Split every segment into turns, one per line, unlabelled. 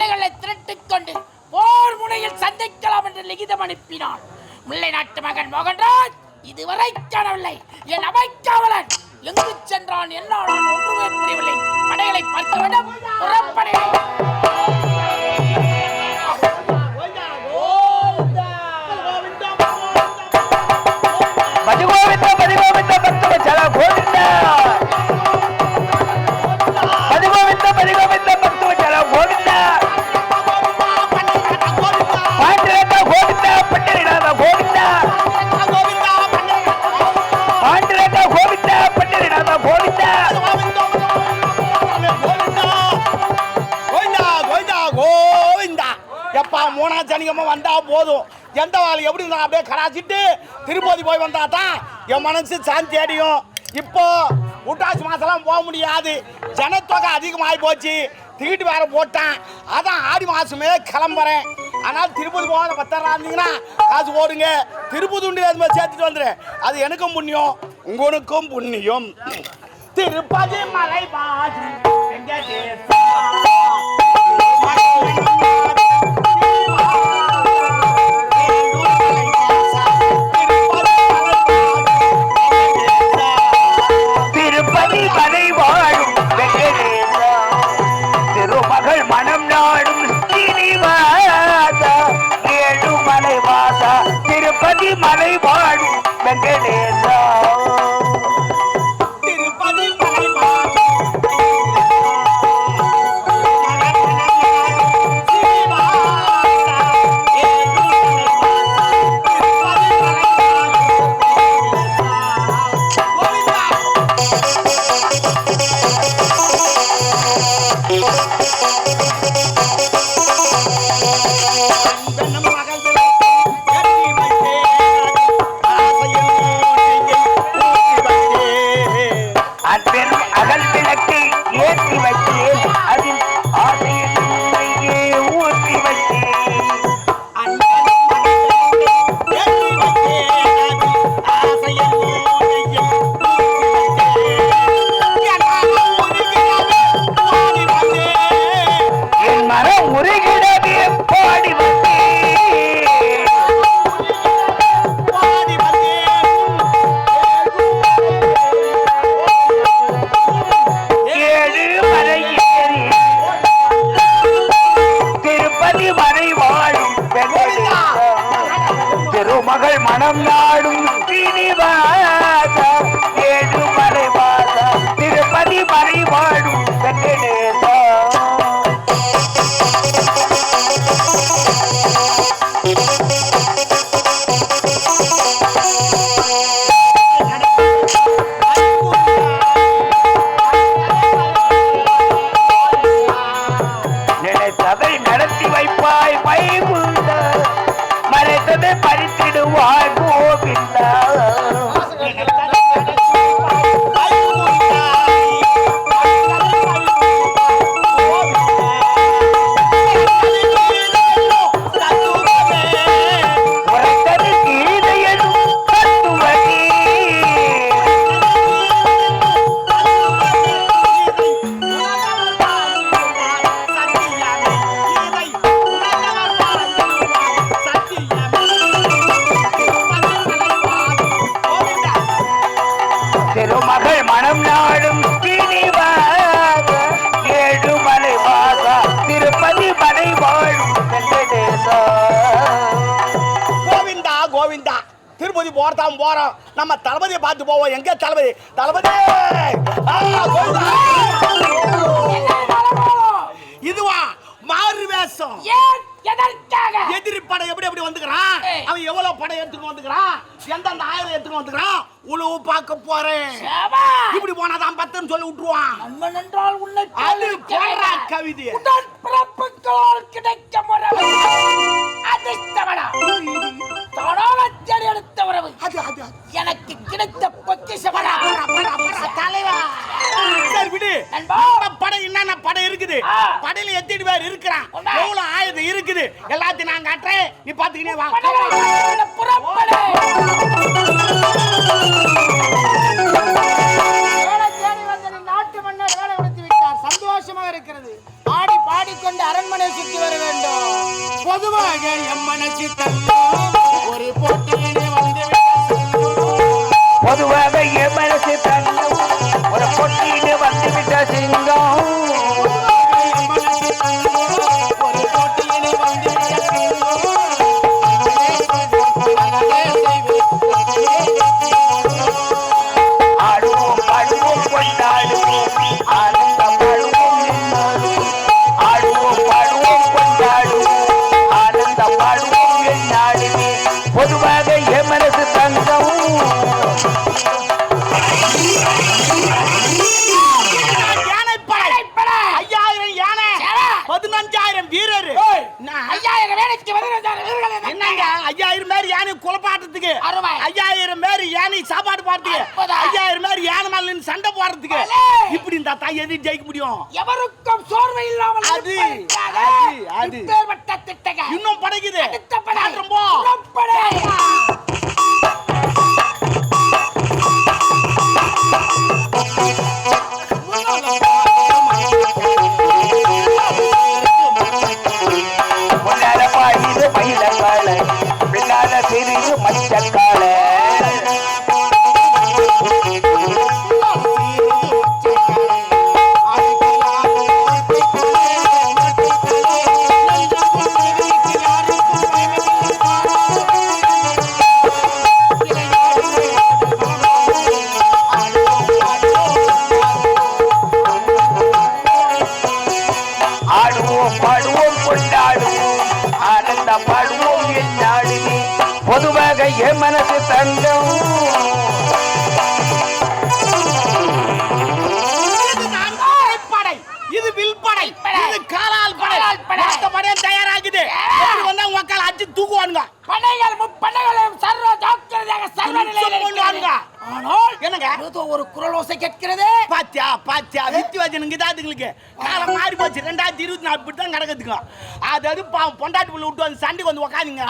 படைகளை
திரட்டிக் கொண்டு போர் முனையில் சந்திக்கலாம் என்று லிகிதம் அனுப்பினான். முல்லை நாட்டு மகன் மோகன்ராஜ் இதுவரை காணவில்லை. என் அமைக்காவலன்
எப்பா மூணா வந்தா போதும். எந்த வேலை எப்படி இருந்தா அப்படியே கராச்சிட்டு திருப்பதி போய் வந்தா தான் என் மனசு சாந்தி அடையும். இப்போ உட்டாசி மாசம்லாம் போக முடியாது. ஜனத்தொகை அதிகமாகி போச்சு. டிக்கெட் வேற போட்டேன். அதான் ஆடி மாசமே கிளம்புறேன். ஆனால் திருப்பதி போகாத பத்தாயிரம் இருந்தீங்கன்னா காசு போடுங்க. திருப்பதி உண்டு அது மாதிரி சேர்த்துட்டு வந்துடு அது எனக்கும் புண்ணியம் உங்களுக்கும் புண்ணியம். திருப்பதி மலை பாஜி
அன்பெரும் திருப்பதி
போறதாம் போறோம். நம்ம தளபதியை பார்த்து போவோம். எங்க தளபதி? தளபதி. இதுவா மாறு வேஷம்.
ஏன்? எதற்காக?
எதிரி படை எப்படி எப்படி வந்துக்கிறான். அவன் எவ்வளவு படை எடுத்துட்டு வந்துக்கிறான்? எந்தெந்த ஆயிரம் எடுத்துட்டு வந்துக்கிறான்? உழவு பார்க்க போறேன். இப்படி போனாதான் பத்துன்னு சொல்லி விட்டுருவான்.
என்றால் உன்னை
அது
போலிருக்க
போடுறா
வேண்டாம்.
கவிதை.
உடன் பிறப்புகளால் கிடைக்க உறவு அதிர்ஷ்டமடா தானாக தேடி எடுத்த உறவு. எனக்கு கிடைத்த
போடா, தலைவா. சரி விடு.
நண்பா.
நம்ம படை என்னென்ன படை இருக்குது. படையில எத்தனை பேர் இருக்கிறான்? எவ்வளவு ஆயுதம் இருக்குது? எல்லாத்தையும் நான் காட்டுறேன். நீ பாத்துக்கினே வா.
புறப்படு.
நாட்டு மன்னர் வேலை கொடுத்து விட்டார். சந்தோஷமாக இருக்கிறது. பாடிக்கொண்டு அரண்மனை சுற்றி வர வேண்டும்.
பொதுவாக எம் மனசு தங்கம்
ஒரு போட்டியிலே வந்துவிட்ட
பொதுவாக என் மனசு தங்கம்
யானை சாப்பாடு
அற்புதம்.
ஐயாயிரம் பேர் யானை மேல நின்னு சண்டை போடுறதுக்கு. இப்படி இந்த தாய் எது ஜெயிக்க முடியும்?
எவருக்கும் சோர்வு இல்லாமல்
அது, அது, இன்னும் படைக்குது. இது காலால் படை. மொத்த படையும் தயாராகுது எப்படி வந்தா உங்க அக்கால அடிச்சு தூக்குவானுங்க.
படைகள் முப்படைகளையும் சர்வ ஜாக்கிரதையாக சர்வ நிலையில். இருக்கிறது. ஆனால்
என்னங்க?
ஒரு குரல் ஓசை கேட்கிறது.
பாத்தியா பாத்தியா வித்தி வச்சனுங்க இதாதுங்களுக்கு காலம் மாறி போச்சு. ரெண்டாயிரத்தி இருபத்தி நாலு இப்படி தான் நடக்குதுங்க. அதாவது பாவம் பொண்டாட்டி புள்ள விட்டு வந்து சண்டைக்கு வந்து உக்காந்துங்க.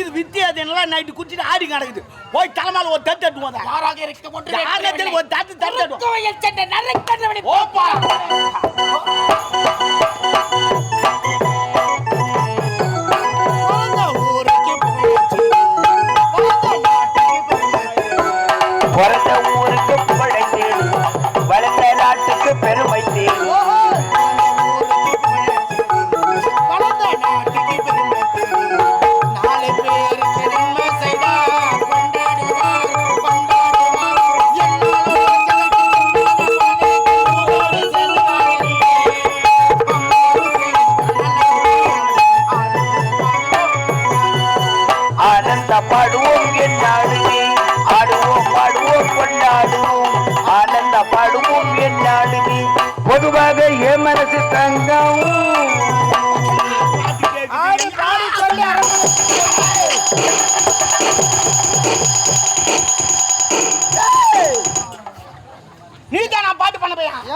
இது வித்தி வச்சனெல்லாம் நைட்டு குடிச்சிட்டு ஆடி கிடக்குது. போய் தலைமையில ஒரு தட்டு தட்டு போதா
யாராக இருக்க
ஒரு தட்டு தட்டு தட்டு
குறுக்குவையில் சென்ற நரைக்கண்ணவனை
ஓப்பா.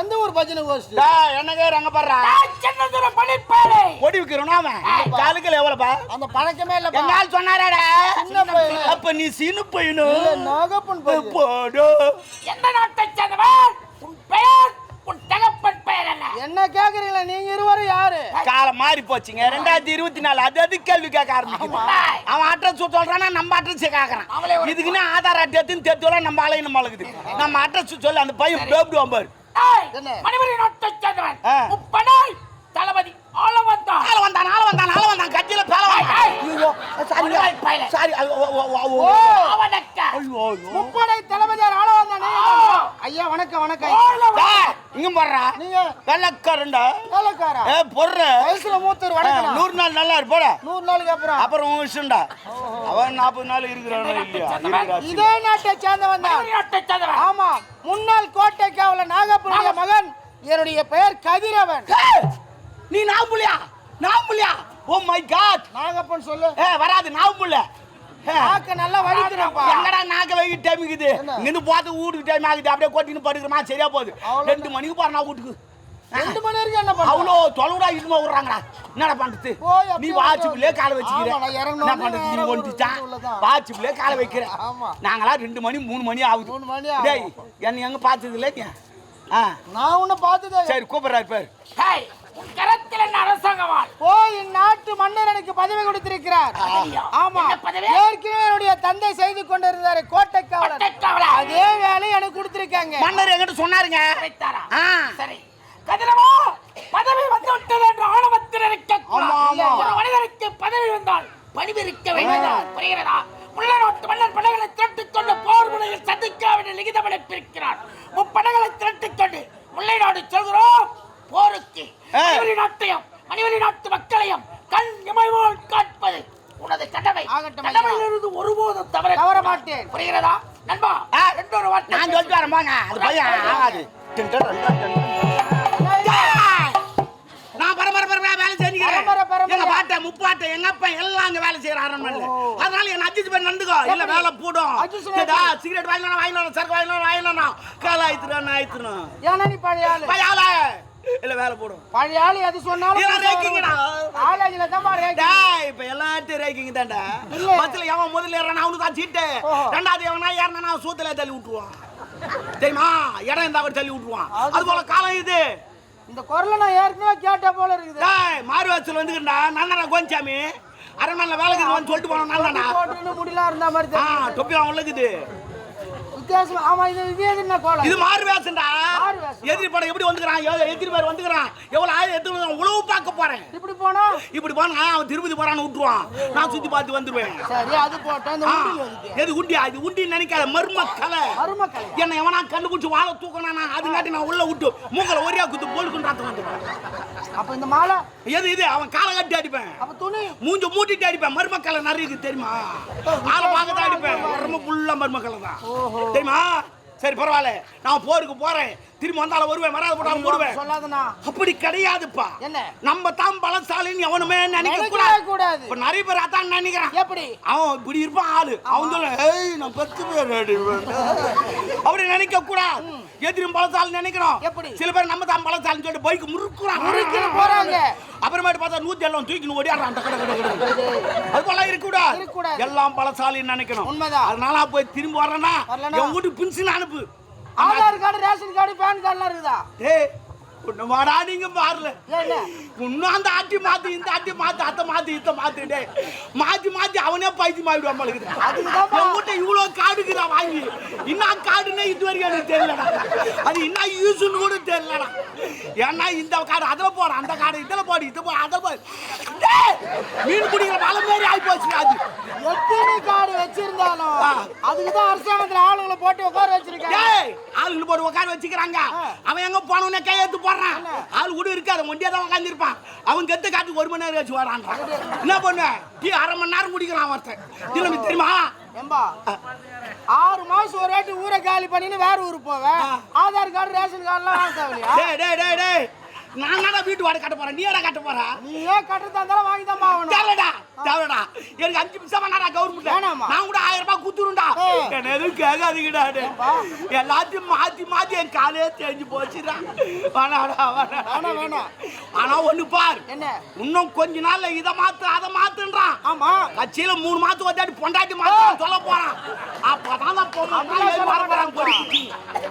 பையன்
எந்த ஊர் பஜனை கோஷ்டி
டேய், என்னங்க ரங்க பாடுறா
சின்ன தூரம் பணிப்பாளை
கொடி விக்கிறோம் அவன்? காலுக்குல எவ்வளவுப்பா
அந்த பழக்கமே இல்ல
எங்க ஆள் சொன்னாராடா.
சின்ன பையன்.
அப்ப நீ சின்ன
இல்ல, நாகப்பன் பையன்.
போடோ.
எந்த நாட்டை சேர்ந்தவன் உன் பெயர் உன் தகப்பன் பெயர் என்ன?
என்ன கேக்குறீங்களா? நீங்க இருவரும் யாரு?
காலம் மாறி போச்சுங்க. ரெண்டாயிரத்தி இருபத்தி நாலு அது அது கேள்வி கேட்க ஆரம்பிக்குது?
ஆமா.
அவன் அட்ரஸ் சொல்றானா நம்ம அட்ரஸ் கேக்குறான்.
ஒரு-
இதுக்குன்னு ஆதார் அட்டை எடுத்துன்னு தெரிஞ்சோல நம்ம ஆளையும் நம்ம அழகுது. நம்ம அட்ரஸ் சொல்லு அந்த பையன் பேப்டுவான் பாரு.
என்ன?
மணிமணி நாட்டை சேர்ந்தவன்
ஆ.
ஆள வந்தான்
ஆள வந்தான் ஆள வந்தான் ஆள வந்தான். கட்சியில பேல
ஏய்.
ஐயோ சாரி. சாரி ஓ.
அவனக்க
ஐயோ.
முப்படை தளபதியார் ஆள வந்தானே. ஐயா வணக்கம் வணக்கம்.
வந்தான்.
இங்க போடுறா
நீங்க?
வெள்ளக்காரண்டா
வேலைக்காரா
ஏ பொர்ற.
வயசுல மூத்தர் வணக்கம்
நூறு நாள் நல்லா இரு போட
நூறு நாளுக்கு அப்புறம்?
அப்புறம் உன் இஷ்டம்டா அவன் நாற்பது நாள் இருக்கிறானோ இல்லையா?
இதே நாட்டை சேர்ந்தவன் தான்.
நாட்டை சேர்ந்தவன்.
ஆமா. முன்னாள் கோட்டை காவலர் நாகப்பனுடைய மகன் என்னுடைய பெயர் கதிரவன்.
நீ நாம்புலியா? நாம்புலியா? ஓ மை காட்
நாகப்பன் சொல்லு.
ஏ வராது நாம்புல.
நாக்க நல்லா வலிக்கிறப்பா
எங்கடா நாக்க வைக்க டைம் இருக்குது? இங்கிருந்து போது வீட்டுக்கு டைம் ஆகுது. அப்படியே கொட்டின்னு படுக்கிறமா சரியா போகுது. ரெண்டு மணிக்கு போறா வீட்டுக்கு.
ரெண்டு மணி வரைக்கும் என்ன பண்ண
அவ்வளோ தொலைவுடா இதுமா விடுறாங்கடா. என்னடா பண்றது? நீ வாட்சிப்புலே காலை
ஆமா,
வச்சுக்கிற.
நான் இறங்குன
என்ன பண்றது? நீ
உள்ளதான்.
வாட்சிப்புலே காலை வைக்கிற.
ஆமா.
நாங்களா ரெண்டு மணி மூணு மணி ஆகுது.
மூணு மணி
டேய். என்ன எங்க பார்த்தது இல்ல? ஆ.
நான் உன்னை பார்த்ததே
சரி கூப்பிடுறாரு பேர்.
ஏய், உன் கரத்தில் என்ன அரசாங்கமால்
ஓ இந்நாட்டு மன்னர் எனக்கு பதவி கொடுத்திருக்கிறார்? ஆமா? ஏற்கனவே என்னுடைய தந்தை செய்து கொண்டிருந்தாரு கோட்டை காவலர். அதே வேலை எனக்கு கொடுத்திருக்காங்க.
மன்னர் என்கிட்ட சொன்னாருங்க.
சரி. கதிரவா பதவி வந்து விட்டது என்று ஆணவத்தில் இருக்க. ஒரு மனிதனுக்கு பதவி வந்தால் பணிவிருக்க வேண்டும் புரிகிறதா? உள்ள நாட்டு மன்னர் படைகளை திரட்டிக் கொண்டு போர் முனையில் சந்திக்காவிட லிகிதம் அனுப்பியிருக்கிறார். முப்படைகளை திரட்டிக் கொண்டு முல்லை நாடு செல்கிறோம். போருக்கு நாட்டையும் மணிவரி நாட்டு மக்களையும் கண் இமைவோல் காட்பது உனது கடமை. கடமையிலிருந்து ஒருபோதும் தவற
தவற மாட்டேன்.
புரிகிறதா? நண்பா. ரெண்டொரு வார்த்தை
நான் சொல்லிட்டு வரேன் போங்க அது பையன் ஆகாது. நான் பரபர பரபர வேலை செஞ்சுக்கிறேன். எங்க பாட்டை முப்பாட்டை எங்க அப்பா எல்லாம் அங்க வேலை செய்யற அரண்மனையில. அதனால என்ன அட்ஜஸ்ட் பண்ணி நடந்துக்கோ இல்ல வேலை போடும். சிகரெட் வாங்கினா வாங்கினா சரக்கு வாங்கினா வாங்கினா கால ஆயித்துறான்
ஏன்னா நீ பழைய
பையால இல்ல வேலை போடும்
பழைய ஆளு எது சொன்னாலும். காலேஜ்ல தான்
டேய் இப்ப எல்லாத்தையும் ரேக்கிங் தான்டா. பஸ்ல எவன் முதல்ல ஏறான் அவனுக்கு தான் சீட்டு. ரெண்டாவது எவனா ஏறினா அவன் சூத்துல தள்ளி விட்டுருவான். தெரியுமா? இடம் இருந்தா கூட தள்ளி விட்டுருவான்.
அது
போல காலம் இது.
இந்த குரலை நான் ஏற்கனவே கேட்ட போல இருக்குது.
டேய் மாறு வாசல் வந்துக்கிட்டா நந்தனா கோஞ்சாமி அரண்மனையில் வேலைக்கு வந்து சொல்லிட்டு போனோம்
போட்டுன்னு முடியல இருந்த மாதிரி.
தொப்பி அவன் உள்ளுக்குது.
வித்தியாசம் ஆமா இது என்ன கோலம்?
இது மாறு வேஷம்டா.
மாறு வேஷம்.
எதிரி படம் எப்படி வந்துக்கிறான்? எதிரி பேர் வந்துக்கிறான். எவ்வளவு ஆயிரம் எடுத்து உழவு பார்க்க போறேன்.
இப்படி போனா?
இப்படி போனா அவன் திருப்பதி போறான்னு விட்டுருவான். நான் சுத்தி பார்த்து வந்துருவேன்.
சரி அது போட்டேன்
எது உண்டியா இது உண்டி நினைக்காத மர்ம கலை
மருமக்களை
என்ன எவனா கண்டுபிடிச்சு வாழை தூக்கணா அதுங்காட்டி நான் உள்ள விட்டு மூக்கல ஒரே குத்து போலுக்குன்றாத்த வந்துடுவேன்
அப்ப இந்த மாலை?
எது இது? அவன் காலை கட்டி அடிப்பேன்.
அப்ப துணி?
மூஞ்ச மூட்டிட்டு அடிப்பேன். மருமக்களை நிறைய தெரியுமா? ஆளை பார்க்க தான் அடிப்பேன். ரொம்ப புள்ள மருமக்களை தான். தெரியுமா? சரி பரவாயில்ல. நான் போருக்கு போறேன். திரும்பி வந்தாலும் வருவேன். வராத போட்டாலும் வருவேன்
சொல்லாதண்ணா.
அப்படி கிடையாதுப்பா.
என்ன?
நம்ம தான் பலசாலின்னு எவனுமே நினைக்க கூடாது.
கூடாது.
இப்ப நிறைய பேர் அதான் நினைக்கிறான்.
எப்படி?
அவன் இப்படி இருப்பான் ஆளு. அவன் சொல்ல ஏய் நான் பத்து பேர் அடிப்பேன்." அப்படி நினைக்க கூடாது. எதிரும் பலசாலி நினைக்கிறோம்
எப்படி?
சில பேர் நம்ம தான் பலசாலின்னு சொல்லிட்டு பைக் முறுக்குறான்
முறுக்கின்னு போறாங்க.
அப்புறமேட்டு பார்த்தா நூத்தி எல்லாம் தூக்கின்னு ஓடியாடுறான் அந்த கடை கடை கடை அது போல இருக்கக்கூடாது. எல்லாம் பலசாலின்னு நினைக்கணும்
உண்மைதான்.
அதனால போய் திரும்பி வரேன்னா? என் வீட்டு பின்சின் அனுப்பு
Aadhaar card ration card PAN கார்டுலாம் இருக்குதா
ஏய் ஒண்ணு வாடா நீங்க பாருல இன்னும் அந்த ஆட்டி மாத்து இந்த ஆட்டி மாத்து அத்தை மாத்து இத்த மாத்து டேய். மாத்தி மாத்தி அவனே பழகுது
அதுக்குதான்ப்பா.
என் வீட்டை இவ்வளவு காடுக்குதா வாங்கி? என்ன காடுன்னே இது வரைக்கும் எனக்கு தெரியலடா. அது என்ன யூஸ்னு கூட தெரியலடா. ஏன்னா இந்த காடு அதுல போற அந்த காடு இதுல போடு இது போடு அதில் போடு டேய், மீன் பிடிக்கிற வலை மாதிரி ஆகி போச்சு அது.
எத்தனை கார்டு வச்சிருந்தாலும். அதுக்கு தான் அரசாங்கத்துல ஆளுங்களை போட்டு உட்கார வச்சிருக்காங்க.
ஏய் ஆளுங்க போட்டு உட்கார வச்சுக்கிறாங்க. அவன் எங்க போனவனே கையெழுத்து போடுறான்? ஆள் கூட இருக்காது ஒண்டியா தான் உட்காந்துருப்பான் அவன் கெத்த காட்டுக்கு ஒரு மணி நேரம் வச்சு வரான்றான் என்ன பண்ண? டீ அரை மணி நேரம் குடிக்கிறான் ஒருத்தன். திரும்பி தெரியுமா?
ஏம்பா ஆறு மாசம் ஒரு வாட்டி ஊரை காலி பண்ணின்னு வேற ஊருக்கு போவேன். ஆதார் கார்டு ரேஷன் கார்டுலாம் வாங்க தேவையா
டேய் டேய் டேய் டேய். நான் தானே வீட்டு வாடகை கட்ட போறேன்? நீ என்ன கட்ட போற?
நீ ஏன் கட்டுறதா இருந்தாலும் வாங்கி தான் ஆகணும்.
தேவைடா தேவைடா. எனக்கு அஞ்சு நிமிஷம் வேணாடா கவர்மெண்ட்? நான் கூட ஆயிரம் ரூபாய் குத்துருண்டா எதுவும் கேட்காதீங்கடா டேய்.
ஏன்பா?
எல்லாத்தையும் மாத்தி மாத்தி என் காலே தேஞ்சு போச்சுடா. வேணாடா வேணாடா
வேணாம் வேணாம்
ஆனா ஒண்ணு பார்.
என்ன?
இன்னும் கொஞ்ச நாள்ல இத மாத்து அத மாத்துன்றான்
ஆமா.
கட்சியில மூணு மாத்து வந்தாடி பொண்டாட்டி மாத்து சொல்ல போறான். அப்பதான் தான் மாற போறான்.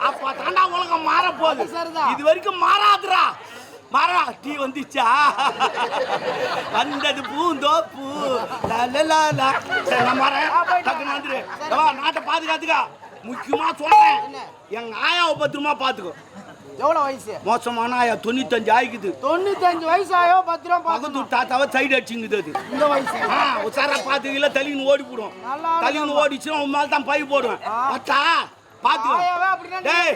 அப்ப தாண்டா உலகம் மாற போகுது. இது வரைக்கும் மாறாதுடா. மாறா டீ வந்துச்சா? வந்தது பூந்தோப்பு
வா.
வந்துரு. நாட்டை பாதுகாத்துக்கா. முக்கியமா சொல்றேன்? எங்க ஆயாவை பத்திரமா பாத்துக்கோ.
எவ்வளவு வயசு?
மோசமான ஆயா தொண்ணூத்தஞ்சு ஆயிக்குது.
தொண்ணூத்தஞ்சு வயசு ஆயோ பத்து ரூபா
பக்கத்து தாத்தாவை சைடு அடிச்சுங்குது அது.
இந்த வயசு.
ஆ, உசாரா பார்த்து இல்ல தலின்னு ஓடி போடும். தலின்னு ஓடிச்சுன்னா உன் மேல தான் பை போடுவேன்.
ஆ.
பத்தா பாத்துக்கோ டேய்?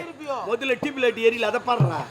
முதல்ல டியூப் லைட் எரியல அதை பாடுறா